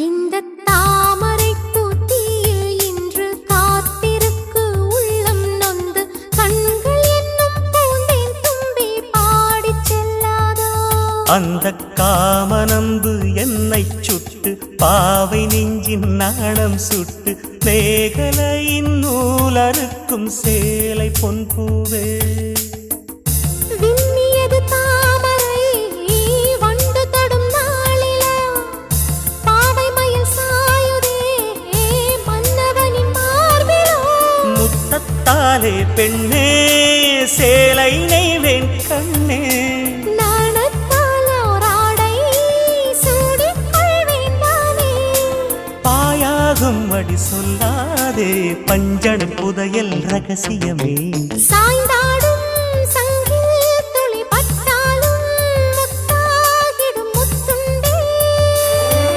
இந்த தாமரை பூத்தியில் இன்று காத்திருக்கு உள்ளம் நொந்து கண்கள் என்னும் பூந்தேன் தும்பி பாடிச் செல்லாதோ? அந்த காமனம்பு என்னை சுட்டு பாவை நெஞ்சின் நாணம் சுட்டு மேகலையின் நூலறுக்கும் சேலை பொன்பூவே முத்தத்தாலே பெண்ணே சேலை நெய்வேன் கண்ணே. அடி சொல்லாதே பஞ்சண புதையல் ரகசியமே. சாய்ந்தா